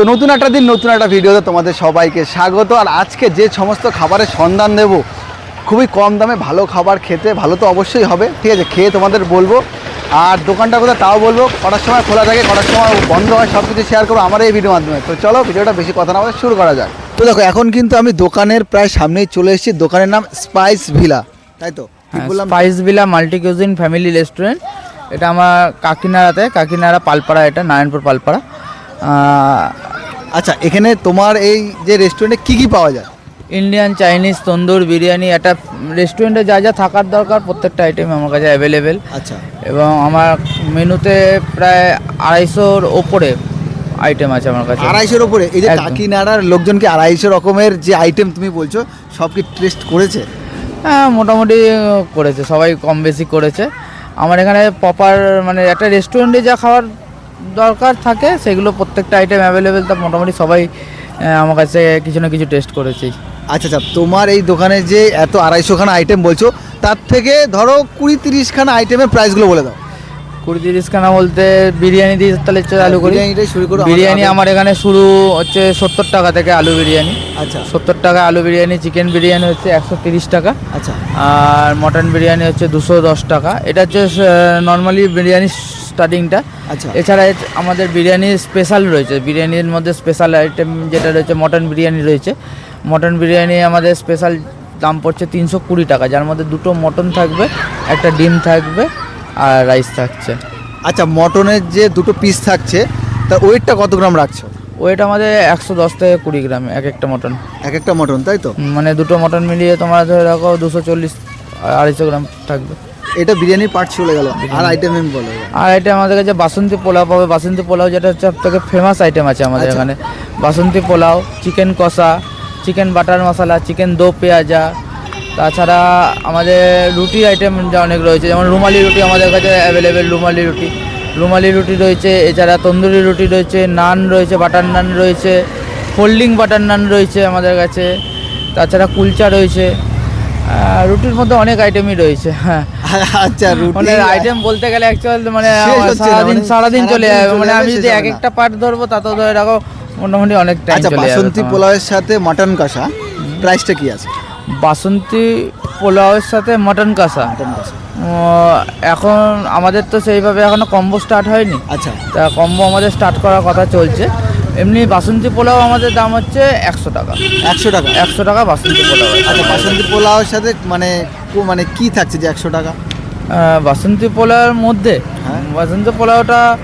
তো নতুন একটা দিন নতুন একটা ভিডিওতে তোমাদের সবাইকে স্বাগত। আর আজকে যে সমস্ত খাবারের সন্ধান দেব খুবই কম দামে ভালো খাবার খেতে ভালো তো অবশ্যই হবে ঠিক আছে খেয়ে তোমাদের বলব। আর দোকানটা কোথায় তাও বলব কটার সময় খোলা থাকে কটার সময় বন্ধ হয় সব কিছু শেয়ার করব আমার এই ভিডিওর মাধ্যমে। তো চলো ভিডিওটা বেশি কথা না বলে শুরু করা যাক। তো দেখো এখন কিন্তু আমি দোকানের প্রায় সামনেই চলে এসেছি দোকানের নাম স্পাইস ভিলা তাই তো? বললাম? Spice villa multi cuisine family restaurant এটা আমার কাকিনাড়াতে কাকিনাড়া পালপাড়া এটা নারায়ণপুর পালপাড়া। আচ্ছা এখানে তোমার এই যে রেস্টুরেন্টে কি কি পাওয়া যায়? ইন্ডিয়ান চাইনিজ তন্দুর বিরিয়ানি একটা রেস্টুরেন্টে যা যা থাকার দরকার প্রত্যেকটা আইটেম আমার কাছে অ্যাভেলেবেল আচ্ছা। এবং আমার মেনুতে প্রায় আড়াইশোর ওপরে আইটেম আছে আমার কাছে। আড়াইশোর ওপরে? এই যে। কাকিনাড়ার লোকজনকে আড়াইশো রকমের যে আইটেম তুমি বলছো সব কি টেস্ট করেছে? হ্যাঁ মোটামুটি করেছে সবাই কম বেশি করেছে। আমার এখানে প্রপার মানে একটা রেস্টুরেন্টে যা খাওয়ার দরকার থাকে সেগুলো প্রত্যেকটা আইটেম অ্যাভেলেবেল তা মোটামুটি সবাই আমার কাছে কিছু না কিছু টেস্ট করেছি। আচ্ছা আচ্ছা তোমার এই দোকানে যে এত আড়াইশোখানা আইটেম বলছো তার থেকে ধরো কুড়ি তিরিশখানা আইটেমের প্রাইসগুলো বলে দাও। কুড়ি তিরিশ খানা বলতে বিরিয়ানি দিয়ে তাহলে চালু করি। বিরিয়ানিটাই শুরু করো বিরিয়ানি আমার এখানে শুরু হচ্ছে সত্তর টাকা থেকে আলু বিরিয়ানি। আচ্ছা। সত্তর টাকা আলু বিরিয়ানি চিকেন বিরিয়ানি হচ্ছে একশো তিরিশ টাকা। আচ্ছা। আর মটন বিরিয়ানি হচ্ছে দুশো দশ টাকা। এটা হচ্ছে নর্মালি বিরিয়ানি স্টার্টিংটা আচ্ছা। এছাড়া আমাদের বিরিয়ানির স্পেশাল রয়েছে। বিরিয়ানির মধ্যে স্পেশাল আইটেম যেটা রয়েছে মটন বিরিয়ানি রয়েছে। মটন বিরিয়ানি আমাদের স্পেশাল দাম পড়ছে তিনশো কুড়ি টাকা। যার মধ্যে দুটো মটন থাকবে একটা ডিম থাকবে আর রাইস থাকছে। আচ্ছা মটনের যে দুটো পিস থাকছে তার ওয়েটটা কত গ্রাম রাখছো? ওয়েট আমাদের একশো দশ থেকে কুড়ি গ্রাম এক একটা মটন এক একটা মটন তাই তো? মানে দুটো মটন মিলিয়ে তোমার ধরে রাখো দুশো চল্লিশ আড়াইশো গ্রাম থাকবে। এটা বিরিয়ানির পার্ট চলে গেল আর আইটেম আমি বলো আর আইটেম আমাদের কাছে বাসন্তী পোলাও পাবে। বাসন্তী পোলাও যেটা হচ্ছে সব থেকে ফেমাস আইটেম আছে আমাদের আচ্ছা। এখানে। বাসন্তী পোলাও চিকেন কষা chicken butter masala chicken do pyaza তাছাড়া আমাদের রুটি আইটেম যা অনেক রয়েছে। যেমন রুমালি রুটি আমাদের কাছে অ্যাভেলেবেল রুমালি রুটি। রুমালি রুটি রয়েছে এছাড়া তন্দুরি রুটি রয়েছে নান রয়েছে বাটার নান রয়েছে ফোল্ডিং বাটার নান রয়েছে আমাদের কাছে। তাছাড়া কুলচা রয়েছে। রুটির মধ্যে অনেক আইটেমই রয়েছে। হ্যাঁ। আচ্ছা মানে আইটেম বলতে গেলে অ্যাকচুয়াল মানে শেষ আমার হচ্ছে না, সারাদিন মানে সারাদিন চলে যাবে। মানে আমি যদি এক একটা পার্ট ধরবো তাতেও ধরে রাখো মোটামুটি অনেক টাইম আচ্ছা বাসন্তী পোলাওয়ের সাথে মটন কষা প্রাইসটা কি আছে? বাসন্তী পোলাওয়ের সাথে মটন কষা। এখন আমাদের তো সেইভাবে এখনও কম্বো স্টার্ট হয়নি। আচ্ছা। তা কম্বো আমাদের স্টার্ট করার কথা চলছে। এমনি বাসন্তী পোলাও আমাদের দাম হচ্ছে একশো টাকা। একশো টাকা? একশো টাকা বাসন্তী পোলাও আচ্ছা বাসন্তী পোলাওয়ের সাথে মানে কো- মানে কি থাকছে যে একশো টাকা? আহ, বাসন্তী পোলাওর মধ্যে হ্যাঁ। বাসন্তী পোলাওটা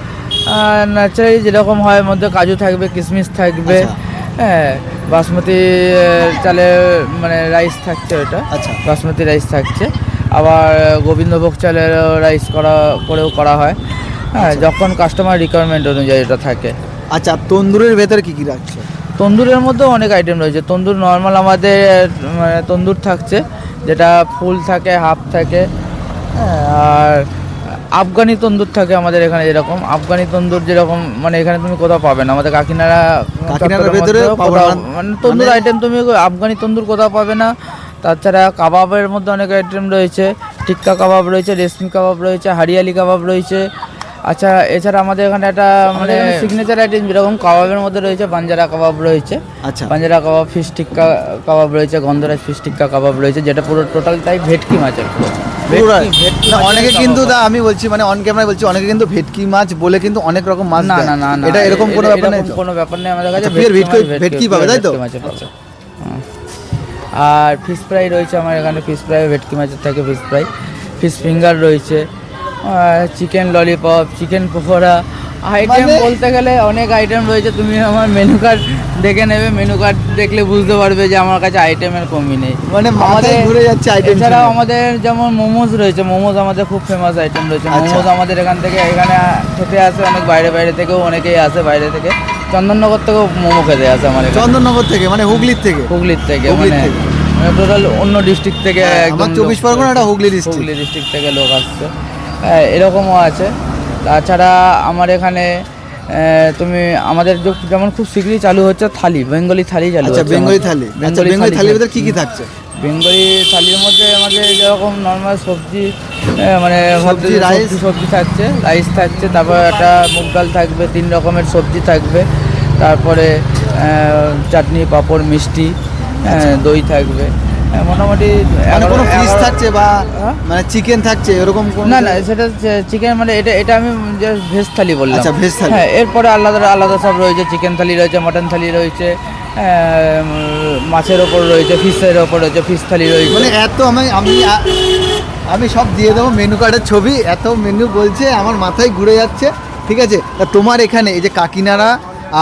ন্যাচারালি যেরকম হয় এর মধ্যে কাজু থাকবে কিশমিশ থাকবে আচ্ছা। হ্যাঁ বাসমতি আহ, চালের মানে রাইস থাকছে ওটা। আচ্ছা। বাসমতি রাইস থাকছে। আবার গোবিন্দভোগ চালের রাইস করা করেও করা হয়। হ্যাঁ আচ্ছা। যখন কাস্টমার রিকোয়ারমেন্ট অনুযায়ী এটা থাকে। আচ্ছা তন্দুরের ভেতরে কি কি রাখছো? তন্দুরের মধ্যেও অনেক আইটেম রয়েছে। তন্দুর নর্মাল আমাদের মানে তন্দুর থাকছে যেটা ফুল থাকে হাফ থাকে হ্যাঁ, আর আফগানি তন্দুর থাকে আমাদের এখানে যেরকম। আফগানি তন্দুর যেরকম মানে এখানে তুমি কোথাও পাবে না। আমাদের কাকিনাড়া কাকিনাড়ার ভেতরে। মানে তন্দুর মানে- আইটেম তুমি আফগানি তন্দুর কোথাও পাবে না। তাছাড়া কাবাবের মধ্যে অনেক আইটেম রয়েছে। টিক্কা কাবাব রয়েছে রেশমি কাবাব রয়েছে হারিয়ালি কাবাব রয়েছে আচ্ছা এছাড়া আমাদের এখানে একটা মানে সিগনেচার আইটেম যেরকম কাবাবের মধ্যে রয়েছে বাঞ্জারা কাবাব রয়েছে। আচ্ছা। পাঞ্জারা কাবাব ফিশ টিক্কা কাবাব রয়েছে গন্ধরাজ ফিশ টিক্কা কাবাব রয়েছে যেটা পুরো টোটালটাই ভেটকি মাছের পুরো পুরো ভেটকি- না, অনেকে কিন্তু। দা আমি বলছি মানে অন ক্যামেরায় বলছি অনেকে কিন্তু ভেটকি মাছ বলে কিন্তু অনেক রকম মাছ না না না এটা এরকম কোনো ব্যাপার নেই কোনো ব্যাপার নেই আমাদের কাছে আচ্ছা, ভেটকি- ভেটকি পাবে, তাই তো? মাছের। আর ফিশ ফ্রাই রয়েছে আমার এখানে ফিশ ফ্রাই ভেটকি মাছের থাকে ফিশ ফ্রাই ফিশ ফিঙ্গার রয়েছে chicken lollipop chicken pakora. Item মানে- বলতে গেলে অনেক আইটেম রয়েছে তুমি আমার মেনু কার্ড দেখে নেবে মেনু কার্ড দেখলে বুঝতে পারবে যে আমার কাছে আইটেমের কমই নেই। মানে আমাদের ঘুরে যাচ্ছে আইটেম এছাড়াও আমাদের যেমন মোমোজ রয়েছে মোমোজ আমাদের খুব ফেমাস আইটেম রয়েছে। আচ্ছা। মোমোজ আমাদের এখান থেকে এখানে খেতে আসে অনেক বাইরে বাইরে থেকেও অনেকেই আসে বাইরে থেকে। চন্দননগর থেকেও মোমো খেতে আসে আমার চন্দননগর থেকে মানে হুগলির থেকে? হুগলির থেকে মানে টোটাল অন্য ডিস্ট্রিক্ট থেকে হ্যাঁ, একদম চব্বিশ পরগনা একটা হুগলি ডিস্ট্রিক্ট হুগলি ডিস্ট্রিক্ট থেকে লোক আসছে। এরকমও আছে। তাছাড়া আমার এখানে তুমি আমাদের যেমন খুব শীঘ্রই চালু হচ্ছে থালি বেঙ্গলি থালি চালু আচ্ছা হচ্ছে বেঙ্গলি থালি। আচ্ছা বেঙ্গলি থালির থালি ভেতরে কি কি থাকছে? বেঙ্গলি থালির মধ্যে আমাদের যেরকম নর্মাল সবজি মানে সবজি, রাইস? সবজি থাকছে রাইস থাকছে তারপর একটা মুগ ডাল থাকবে তিন রকমের সবজি থাকবে তারপরে চাটনি পাঁপড় মিষ্টি হ্যাঁ, দই থাকবে। হ্যাঁ, মোটামুটি মানে কোনো ফিশ থাকছে বা হ্যাঁ? মানে চিকেন থাকছে এরকম না না সেটা চিকেন মানে এটা এটা আমি জাস্ট ভেজ থালি বললাম আচ্ছা, veg থালি। হ্যাঁ এরপরে আলাদা আলাদা সব রয়েছে চিকেন থালি রয়েছে মটন থালি রয়েছে মাছের ওপর রয়েছে ফিশের ওপর রয়েছে ফিশ থালি রয়েছে মানে এত আমি আমি আমি সব দিয়ে দেবো মেনু কার্ডের ছবি এত মেনু বলছে আমার মাথায় ঘুরে যাচ্ছে ঠিক আছে তা তোমার এখানে এই যে কাকিনাড়া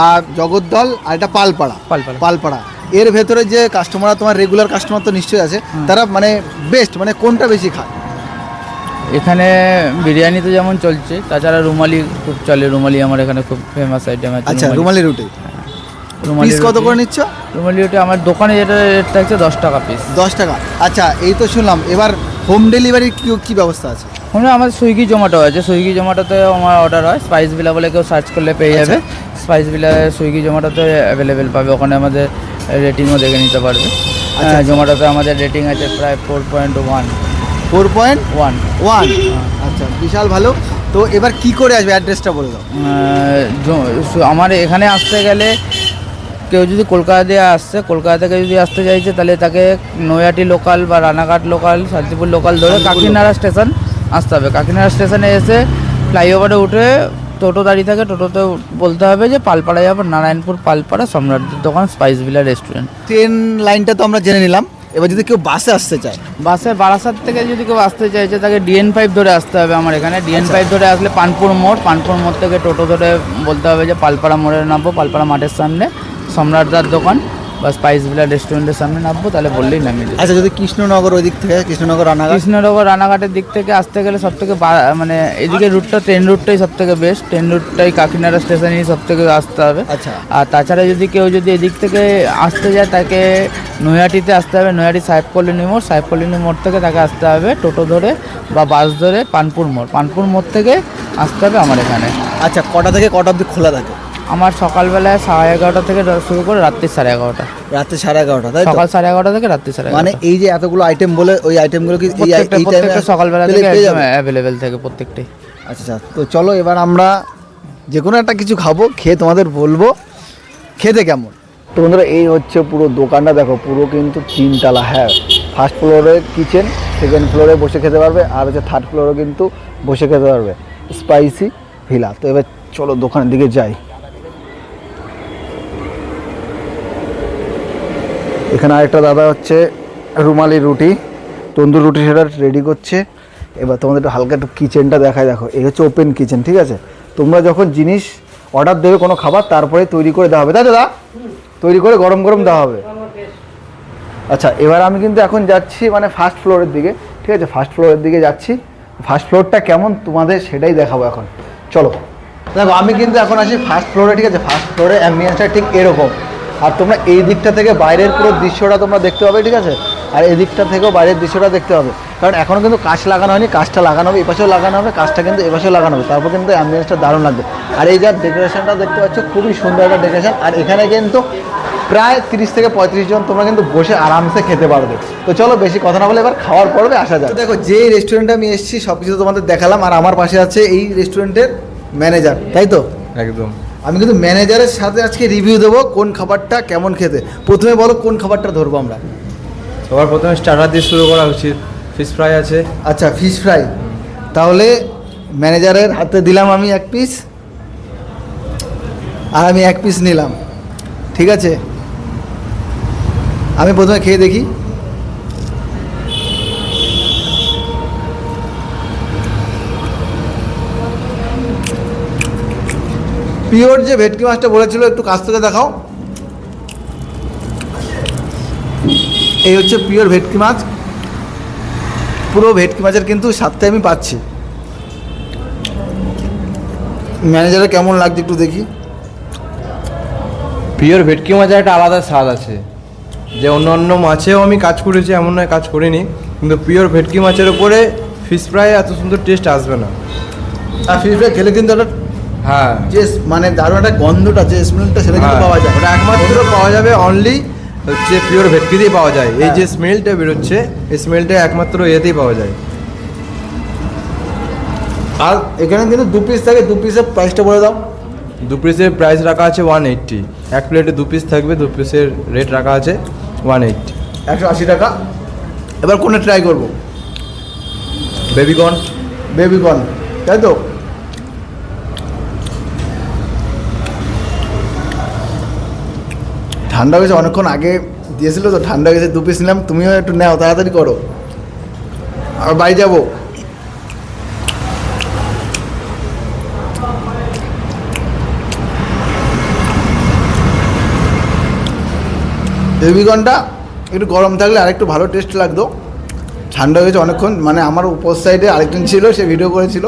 আর জগদ্দল আর এটা পালপাড়া পালপাড়া। পালপাড়া এর ভেতরে যে কাস্টমাররা তোমার রেগুলার কাস্টমার তো নিশ্চয়ই আছে তারা মানে বেস্ট মানে কোনটা বেশি খায়? এখানে বিরিয়ানি তো যেমন চলছে তাছাড়া রুমালি খুব চলে রুমালি আমার এখানে খুব ফেমাস আইটেম আছে আচ্ছা রুমালি রুটি। রুমালি পিস কত করে নিচ্ছ? রুমালি রুটি আমার দোকানে যেটা রেট থাকছে দশ টাকা পিস দশ টাকা। আচ্ছা এই তো শুনলাম এবার হোম ডেলিভারি কি কি ব্যবস্থা আছে? ওখানে আমার সুইগি জোম্যাটো আছে সুইগি জোম্যাটোতে আমার অর্ডার হয় স্পাইস বিলা বলে কেউ সার্চ করলে পেয়ে যাবে। স্পাইস বিলা সুইগি জোম্যাটোতে অ্যাভেলেবেল পাবে ওখানে আমাদের রেটিংও দেখে নিতে পারবে। আচ্ছা। জোম্যাটোতে আমাদের রেটিং আছে প্রায় four point one four point one one আচ্ছা বিশাল ভালো। তো এবার কি করে আসবে? অ্যাড্রেসটা বলে দাও। আমার এখানে আসতে গেলে কেউ যদি কলকাতা দিয়ে আসছে কলকাতা থেকে যদি আসতে চাইছে তাহলে তাকে নৈহাটি লোকাল বা রানাঘাট লোকাল শান্তিপুর লোকাল ধরে কাকিনাড়া স্টেশন আসতে হবে। কাকিনাড়া স্টেশনে এসে ফ্লাইওভারে উঠে টোটো দাঁড়িয়ে থাকে টোটোতে বলতে হবে যে পালপাড়া যাব নারায়ণপুর পালপাড়া সম্রাটদের দোকান স্পাইস ভিলা রেস্টুরেন্ট। ট্রেন লাইনটা তো আমরা জেনে নিলাম। এবার যদি কেউ বাসে আসতে চায়। বাসে বারাসাত থেকে যদি কেউ আসতে চাইছে তাকে ডিএন ফাইভ ধরে আসতে হবে আমার এখানে। ডিএন ফাইভ ধরে আসলে পানপুর মোড় পানপুর মোড় থেকে টোটো ধরে বলতে হবে যে পালপাড়া মোড়ে নামবো পালপাড়া মাঠের সামনে সম্রাটদার দোকান। বা স্পাইস ভিলা রেস্টুরেন্টের সামনে নামবো তাহলে বললেই দেবে। আচ্ছা যদি কৃষ্ণনগর ওই দিক থেকে কৃষ্ণনগর রানাঘাট? কৃষ্ণনগর রানাঘাটের দিক থেকে আসতে গেলে সব থেকে মানে এদিকে রুটটা ট্রেন রুটটাই সব থেকে বেস্ট ট্রেন রুটটাই কাকিনাড়া স্টেশনেই সব থেকে আসতে হবে। আচ্ছা। আর তাছাড়া যদি কেউ যদি এদিক থেকে আসতে যায় তাকে নৈহাটিতে আসতে হবে। নৈহাটি সাহেব কলোনি মোড়। সাহেব কলোনি মোড় থেকে তাকে আসতে হবে টোটো ধরে বা বাস ধরে পানপুর মোড়। পানপুর মোড় থেকে আসতে হবে আমার এখানে। আচ্ছা কটা থেকে কটা অব্দি খোলা থাকে? আমার সকালবেলায় সাড়ে এগারোটা থেকে শুরু করে রাত্রি সাড়ে এগারোটা। রাত্রে সাড়ে এগারোটা তাই সকাল সাড়ে এগারোটা থেকে রাত্রি সাড়ে মানে এই যে এতগুলো আইটেম বলে ওই আইটেমগুলো কি এই টাইমে সকালবেলা থেকে অ্যাভেলেবেল থাকে প্রত্যেকটাই আচ্ছা আচ্ছা তো চলো এবার আমরা যে কোনো একটা কিছু খাব খেয়ে তোমাদের বলব। খেতে কেমন? তো বন্ধুরা এই হচ্ছে পুরো দোকানটা দেখো পুরো কিন্তু তিনতলা হ্যাঁ। ফার্স্ট ফ্লোরে কিচেন সেকেন্ড ফ্লোরে বসে খেতে পারবে আর হচ্ছে থার্ড ফ্লোরে কিন্তু বসে খেতে পারবে। স্পাইসি ভিলা তো এবার চলো দোকানের দিকে যাই। এখানে আরেকটা দাদা হচ্ছে রুমালি রুটি, তন্দুর রুটি সেটা রেডি করছে। এবার তোমাদের একটু হালকা একটু কিচেনটা দেখায় দেখো। এই হচ্ছে ওপেন কিচেন ঠিক আছে? তোমরা যখন জিনিস অর্ডার দেবে কোনো খাবার, তারপরে তৈরি করে দেওয়া হবে। তাই দাদা তৈরি করে গরম গরম দেওয়া হবে। আচ্ছা এবার আমি কিন্তু এখন যাচ্ছি মানে ফার্স্ট ফ্লোরের দিকে, ঠিক আছে? ফার্স্ট ফ্লোরের দিকে যাচ্ছি। ফার্স্ট ফ্লোরটা কেমন তোমাদের সেটাই দেখাবো এখন। চলো। দেখো, আমি কিন্তু এখন আছি ফার্স্ট ফ্লোরে ঠিক আছে? ফার্স্ট ফ্লোরে অ্যাম্বিয়েন্সটা ঠিক এরকম। আর তোমরা এই দিকটা থেকে বাইরের পুরো দৃশ্যটা তোমরা দেখতে পাবে ঠিক আছে? আর এই দিকটা থেকেও বাইরের দৃশ্যটা দেখতে হবে কারণ এখনও কিন্তু কাঁচ লাগানো হয়নি কাঁচটা লাগানো হবে এপাশেও লাগানো হবে কাঁচটা কিন্তু এপাশেও লাগানো হবে। তারপর কিন্তু অ্যাম্বুলেন্সটা দারুণ লাগবে। আর এই যার ডেকোরেশনটা দেখতে পাচ্ছ খুবই সুন্দর একটা ডেকোরেশন আর এখানে কিন্তু প্রায় তিরিশ থেকে পঁয়ত্রিশ জন তোমরা কিন্তু বসে আরামসে খেতে পারবে। তো চলো বেশি কথা না বলে এবার খাওয়ার পর্বে আসা যাক। দেখো যে রেস্টুরেন্টে আমি এসেছি সব কিছু তোমাদের দেখালাম। আর আমার পাশে আছে এই রেস্টুরেন্টের ম্যানেজার তাই তো? একদম। আমি কিন্তু ম্যানেজারের সাথে আজকে রিভিউ দেবো কোন খাবারটা কেমন খেতে। প্রথমে বলো কোন খাবারটা ধরবো আমরা। সবার প্রথমে স্টার্টার দিয়ে শুরু করা উচিত ফিশ ফ্রাই আছে। আচ্ছা ফিশ ফ্রাই তাহলে ম্যানেজারের হাতে দিলাম আমি এক পিস আর আমি এক পিস নিলাম। ঠিক আছে? আমি প্রথমে খেয়ে দেখি। পিওর যে ভেটকি মাছটা বলেছিল একটু কাছ থেকে দেখাও। এই হচ্ছে পিওর ভেটকি মাছ। পুরো ভেটকি মাছের কিন্তু স্বাদটা আমি পাচ্ছি। ম্যানেজারের কেমন লাগছে একটু দেখি। পিওর ভেটকি মাছের একটা আলাদা স্বাদ আছে। যে অন্য অন্য মাছেও আমি কাজ করেছি এমন নয় কাজ করিনি। কিন্তু পিওর ভেটকি মাছের উপরে ফিশ ফ্রাই এত সুন্দর টেস্ট আসবে না। আর ফিশ ফ্রাই খেলে কিন্তু একটা হ্যাঁ। যে মানে দারুণ একটা গন্ধটা যে স্মেলটা সেটা কিন্তু হ্যাঁ, পাওয়া যায়। ওটা একমাত্র পাওয়া যাবে অনলি হচ্ছে পিওর ভেটকি দিয়ে পাওয়া যায়। এই যে স্মেলটা বেরোচ্ছে এই স্মেলটা একমাত্র এতেই পাওয়া যায়। আর এখানে কিন্তু দু পিস থাকে দু পিসের প্রাইসটা বলে দাও। দু পিসের প্রাইস রাখা আছে ওয়ান এইট্টি এক প্লেটে দু পিস থাকবে দু পিসের রেট রাখা আছে ওয়ান এইট্টি একশো আশি টাকা। এবার কোনটা ট্রাই করব? বেবিকর্ন বেবিকর্ন তাই তো? ঠান্ডা হয়েছে অনেকক্ষণ আগে দিয়েছিল তো ঠান্ডা হয়ে গেছে দু পিস নিলাম, তুমিও একটু নেও, তাড়াতাড়ি করো। আর বাড়ি যাব। বেবিকর্নটা একটু গরম থাকলে আরেকটু ভালো টেস্ট লাগতো। ঠান্ডা হয়েছে অনেকক্ষণ মানে আমার উপর সাইডে আরেকজন ছিল, সে ভিডিও করেছিল।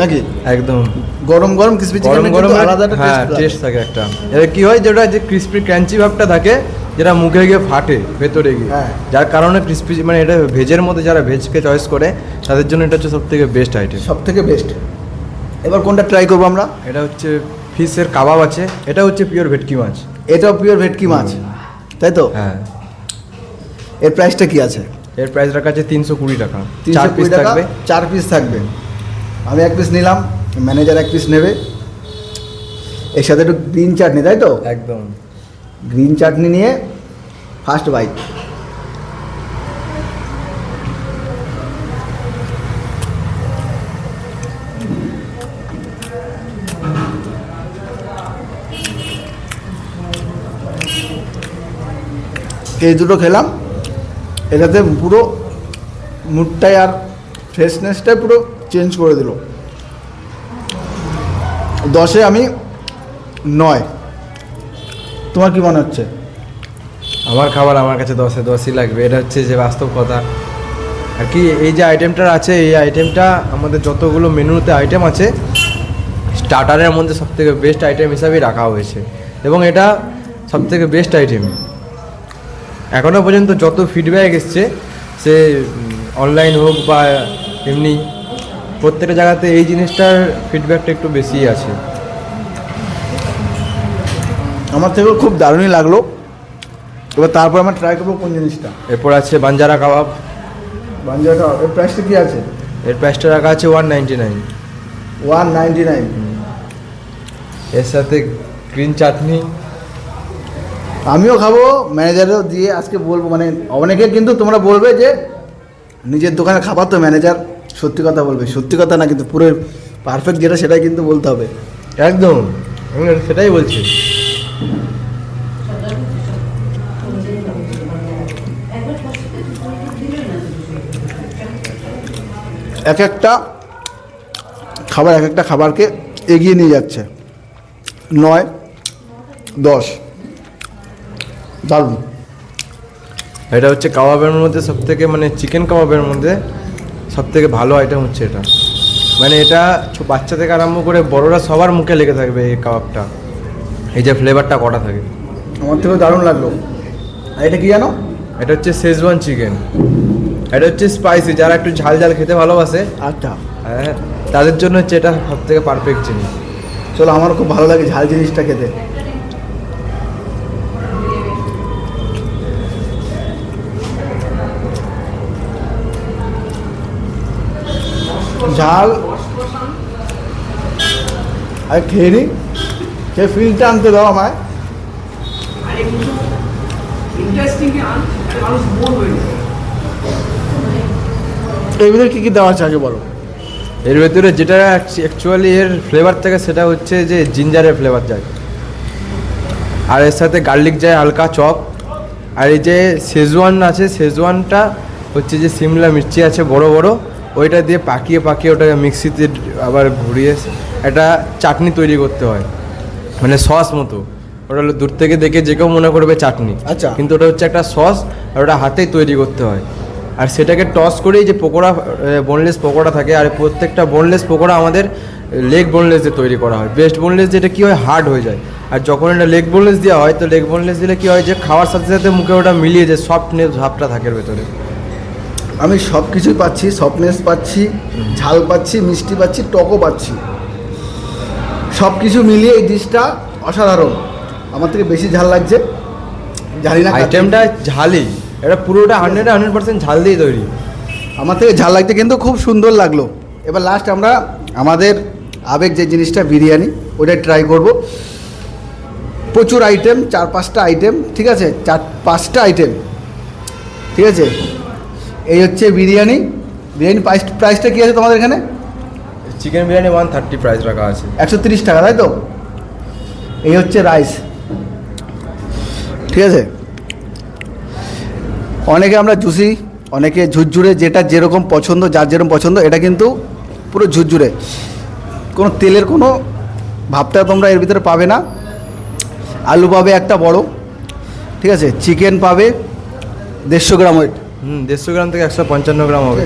নাকি? একদম। গরম গরম ক্রিসপি গরম চিকেন গরম আলাদা একটা হ্যাঁ টেস্ট টেস্ট থাকে একটা। এবার কি হয় যেটা যে ক্রিসপি ক্রাঞ্চি ভাবটা থাকে যেটা মুখে গিয়ে ফাটে ভেতরে গিয়ে। হ্যাঁ। যার কারণে ক্রিসপি মানে এটা ভেজের মধ্যে যারা ভেজকে চয়েস করে তাদের জন্য এটা হচ্ছে সব থেকে বেস্ট আইটেম সব থেকে বেস্ট এবার কোনটা ট্রাই করব আমরা? এটা হচ্ছে ফিশের কাবাব আছে এটা হচ্ছে পিওর ভেটকি মাছ। এটাও পিওর ভেটকি মাছ তাই তো? হ্যাঁ। এর প্রাইসটা কি আছে? এর প্রাইস রাখা আছে তিনশো কুড়ি টাকা। চার পিস টাকা থাকবে। চার পিস থাকবে। আমি এক পিস নিলাম। ম্যানেজার এক পিস নেবে। এর সাথে একটু গ্রিন চাটনি তাই তো? একদম। গ্রিন চাটনি নিয়ে ফার্স্ট বাইট এই দুটো খেলাম। এটাতে পুরো মুডটাই আর ফ্রেশনেসটাই পুরো চেঞ্জ করে দিল। দশে আমি নয়। তোমার কি মনে হচ্ছে? আমার খাবার আমার কাছে দশে দশই লাগবে। এটা হচ্ছে যে বাস্তব কথা। আর কি, এই যে আইটেমটা আছে, এই আইটেমটা আমাদের যতগুলো মেনুতে আইটেম আছে স্টার্টারের মধ্যে সবথেকে বেস্ট আইটেম হিসাবেই রাখা হয়েছে। এবং এটা সবথেকে বেস্ট আইটেম এখনও পর্যন্ত যত ফিডব্যাক এসছে, সে অনলাইন হোক বা এমনি প্রত্যেকটা জায়গাতে এই জিনিসটার ফিডব্যাকটা একটু বেশিই আছে। আমার থেকেও খুব দারুণই লাগল। এবার তারপর আমার ট্রাই করব কোন জিনিসটা। এরপর আছে বাঞ্জারা কাবাব। বাঞ্জারা কাবাব এর প্রাইসটা কি আছে? এর প্রাইসটা রাখা আছে one ninety nine one ninety nine এর সাথে গ্রিন চাটনি আমিও খাব ম্যানেজারও দিয়ে আজকে বলব মানে অনেকে কিন্তু তোমরা বলবে যে নিজের দোকানে খাবার তো ম্যানেজার সত্যি কথা বলবে। সত্যি কথা না কিন্তু পুরো পারফেক্ট যেটা সেটাই কিন্তু বলতে হবে। একদম। আমি সেটাই বলছি। এক একটা খাবার এক একটা খাবারকে এগিয়ে নিয়ে যাচ্ছে। নয় দশ। দারুণ। এটা হচ্ছে কাবাবের মধ্যে সব থেকে মানে চিকেন কাবাবের মধ্যে সব থেকে ভালো আইটেম হচ্ছে এটা। মানে এটা বাচ্চা থেকে আরম্ভ করে বড়রা সবার মুখে লেগে থাকবে এই কাবাবটা। এই যে ফ্লেভারটা কটা থাকে। আমার থেকেও দারুণ লাগল। আর এটা কি জানো? এটা হচ্ছে শেজওয়ান চিকেন এটা হচ্ছে স্পাইসি যারা একটু ঝাল ঝাল খেতে ভালোবাসে আচ্ছা। হ্যাঁ তাদের জন্য হচ্ছে এটা সব থেকে পারফেক্ট জিনিস। চলো আমার খুব ভালো লাগে ঝাল জিনিসটা খেতে। ঝাল আর খেয়ে নি। সে ফিলটা আনতে দাও আমায়। এর ভিতরে কী কী দেওয়া আছে আগে বলো। এর ভেতরে যেটা অ্যাকচুয়ালি এর ফ্লেভার থাকে সেটা হচ্ছে যে জিঞ্জারের ফ্লেভার যায়। আর এর সাথে গার্লিক যায় হালকা চপ। আর এই যে শেজওয়ান আছে শেজওয়ানটা হচ্ছে যে সিমলা মির্চি আছে বড় বড়। ওইটা দিয়ে পাকিয়ে পাকিয়ে ওটাকে মিক্সিতে আবার ঘুরিয়ে একটা চাটনি তৈরি করতে হয়। মানে সস মতো। ওটা হলো দূর থেকে দেখে যে কেউ মনে করবে চাটনি। আচ্ছা। কিন্তু ওটা হচ্ছে একটা সস আর ওটা হাতেই তৈরি করতে হয়। আর সেটাকে টস করেই যে পকোড়া বোনলেস পকোড়া থাকে আর প্রত্যেকটা বোনলেস পকোড়া আমাদের লেগ বোনলেস দিয়ে তৈরি করা হয়। বেস্ট বোনলেস যেটা কী হয়? হার্ড হয়ে যায়। আর যখন এটা লেগ বোনলেস দেওয়া হয় তো লেগ বোনলেস দিলে কী হয়? যে খাওয়ার সাথে সাথে মুখে ওটা মিলিয়ে যায় সফটনেস ভাবটা থাকে ভেতরে। আমি সব কিছুই পাচ্ছি সফটনেস পাচ্ছি ঝাল পাচ্ছি মিষ্টি পাচ্ছি টকও পাচ্ছি। সব কিছু মিলিয়ে এই ডিশটা অসাধারণ। আমার থেকে বেশি ঝাল লাগছে। জানি না আইটেমটা ঝালই। এটা পুরোটা হান্ড্রেড হান্ড্রেড পার্সেন্ট ঝাল দিয়ে তৈরি। আমার থেকে ঝাল লাগছে কিন্তু খুব সুন্দর লাগল। এবার লাস্ট আমরা আমাদের আবেগ যে জিনিসটা বিরিয়ানি ওইটাই ট্রাই করব। প্রচুর আইটেম চার পাঁচটা আইটেম ঠিক আছে? চার পাঁচটা আইটেম ঠিক আছে? এই হচ্ছে বিরিয়ানি। বিরিয়ানি প্রাইস প্রাইসটা কী আছে তোমাদের এখানে? Chicken biryani one thirty price রাখা আছে। একশো তিরিশ টাকা তাই তো? এই হচ্ছে রাইস ঠিক আছে? অনেকে আমরা জুসি অনেকে ঝুরঝুরে যেটা যেরকম পছন্দ যার যেরকম পছন্দ এটা কিন্তু পুরো ঝুরঝুরে। কোনো তেলের কোনো ভাবটা তোমরা এর ভিতরে পাবে না। আলু পাবে একটা বড়। ঠিক আছে? চিকেন পাবে দেড়শো গ্রাম ওয়েট। হুম দেড়শো গ্রাম থেকে একশো পঞ্চান্ন গ্রাম হবে।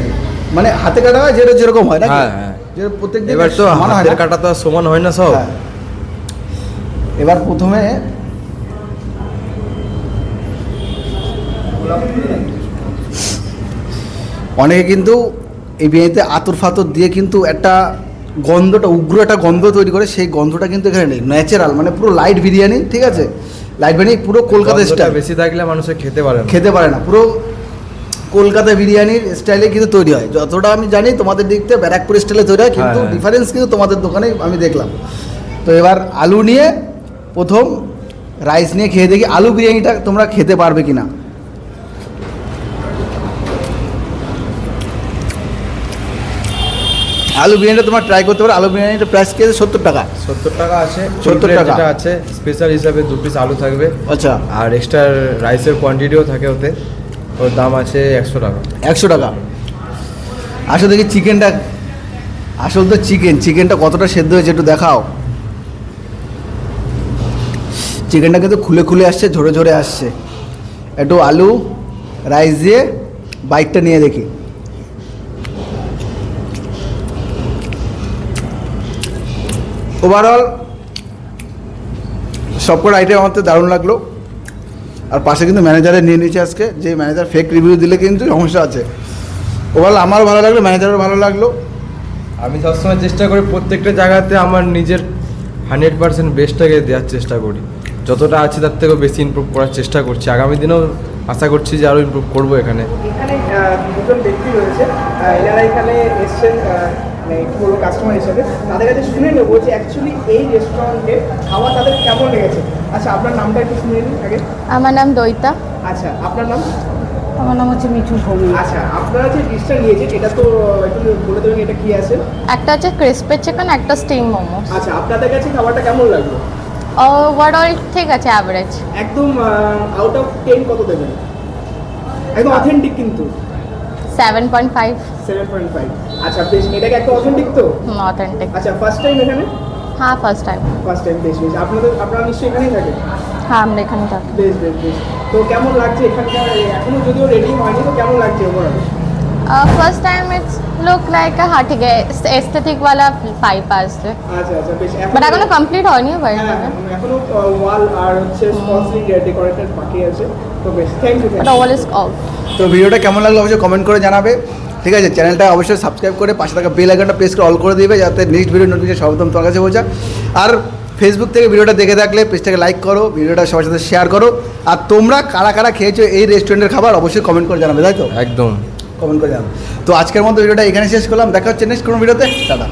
মানে হাতে কাটা হয় যেটা যেরকম হয় না হ্যাঁ, হ্যাঁ। প্রত্যেক এবার তো হাতের কাটা তো সমান হয় না সব। হ্যাঁ। এবার প্রথমে অনেকে কিন্তু এই বিয়েতে আতর ফাতর দিয়ে কিন্তু একটা গন্ধটা উগ্র একটা গন্ধ তৈরি করে সেই গন্ধটা কিন্তু এখানে নেই। ন্যাচারাল মানে পুরো লাইট বিরিয়ানি ঠিক আছে? লাইট বিরিয়ানি পুরো কলকাতা স্টাইল বেশি থাকলে মানুষে খেতে পারে খেতে পারে না। পুরো কলকাতা বিরিয়ানির স্টাইলে কিন্তু তৈরি হয়। যতটা আমি জানি তোমাদের দিক থেকে ব্যারাকপুর স্টাইলে তৈরি হয় কিন্তু হ্যাঁ, হ্যাঁ। ডিফারেন্স কিন্তু তোমাদের দোকানে আমি দেখলাম। তো এবার আলু নিয়ে প্রথম রাইস নিয়ে খেয়ে দেখি আলু বিরিয়ানিটা তোমরা খেতে পারবে কি না আলু বিরিয়ানিটা তোমরা ট্রাই করতে পারো। আলু বিরিয়ানিটা প্রাইস কি আছে সত্তর টাকা। সত্তর টাকা আছে 70 প্লেট টাকা। আছে স্পেশাল হিসাবে দু পিস আলু থাকবে। আচ্ছা। আর এক্সট্রা রাইসের কোয়ান্টিটিও থাকে ওতে। ওর দাম আছে একশো টাকা। একশো টাকা। আসলে দেখি চিকেনটা, আসল তো চিকেন। চিকেনটা কতটা সেদ্ধ হয়েছে একটু দেখাও। চিকেনটা কিন্তু খুলে খুলে আসছে, ঝরে ঝরে আসছে। একটু আলু, রাইস দিয়ে বাইকটা নিয়ে দেখি। ওভারঅল সবকটা আইটেম আমার তো দারুণ লাগল। আর পাশে কিন্তু ম্যানেজারে নিয়ে নিয়েছে আজকে যে ম্যানেজার ফেক রিভিউ দিলে কিন্তু সমস্যা আছে। ওভারঅল আমারও ভালো লাগল ম্যানেজারও ভালো লাগল। আমি সবসময় চেষ্টা করি প্রত্যেকটা জায়গাতে আমার নিজের হান্ড্রেড পার্সেন্ট বেস্টটাকে দেওয়ার চেষ্টা করি। যতটা আছে তার থেকেও বেশি ইমপ্রুভ করার চেষ্টা করছি। আগামী দিনেও আশা করছি যে আরও ইমপ্রুভ করব এখানে। এখানে দুজন ব্যক্তি রয়েছে এনারা এখানে এসছেন মানে কাস্টমার হিসেবে। তাদের কাছে শুনে নেব যে অ্যাকচুয়ালি এই রেস্টুরেন্টে খাওয়া তাদের কেমন লেগেছে। আচ্ছা আপনার নামটা একটু শুনে নিন আগে। আমার নাম দইতা আচ্ছা আপনার নাম? আমার নাম হচ্ছে মিঠু ভৌমিক। আচ্ছা আপনারা যে ডিশটা নিয়েছেন এটা তো একটু বলে দেবেন এটা কি আছে? একটা হচ্ছে ক্রিসপি চিকেন একটা স্টিম মোমো আচ্ছা আপনাদের কাছে খাবারটা কেমন লাগল? ওভারঅল ঠিক আছে অ্যাভারেজ একদম আউট অফ টেন কত দেবেন? একদম অথেন্টিক কিন্তু। Seven point five seven point five আচ্ছা বেশ এটাকে একটা অথেন্টিক তো? অথেন্টিক আচ্ছা ফার্স্ট টাইম এখানে? হ্যাঁ ফার্স্ট টাইম ফার্স্ট টাইম বেশ বেশ। আপনাদের আপনারা নিশ্চয়ই এখানেই থাকেন? হ্যাঁ আমরা এখানে থাকি। বেশ বেশ বেশ। তো কেমন লাগছে এখানকার এখনও যদিও রেডি হয়নি তো কেমন লাগছে overall first time it's look like হ্যাঁ ঠিক আছে এস্থেটিক वाला ফাইভ আসছে। আচ্ছা আচ্ছা বেশ বাট এখনও কমপ্লিট হয়নি বাট হ্যাঁ হ্যাঁ, এখনও ওয়াল আর হচ্ছে স্পন্সলি ডেকোরেটেড বাকি আছে। তো বেশ thank you but over is all তো ভিডিওটা কেমন লাগল অবশ্যই কমেন্ট করে জানাবে। ঠিক আছে চ্যানেলটা অবশ্যই সাবস্ক্রাইব করে পাশে থাকা বেল আইকনটা প্রেস করে অল করে দিবে যাতে নেক্সট ভিডিও নোটিফিকেশন সর্বপ্রথম তোমার কাছে পৌঁছায়। আর ফেসবুক থেকে ভিডিওটা দেখে থাকলে পেজটাকে লাইক করো ভিডিওটা সবার সাথে শেয়ার করো। আর তোমরা কারা কারা খেয়েছো এই রেস্টুরেন্টের খাবার অবশ্যই কমেন্ট করে জানাবে তাই তো? একদম। কমেন্ট করে জানাবে। তো আজকের মতো ভিডিওটা এখানে শেষ করলাম দেখা হচ্ছে নেক্সট কোনো ভিডিওতে টাটা।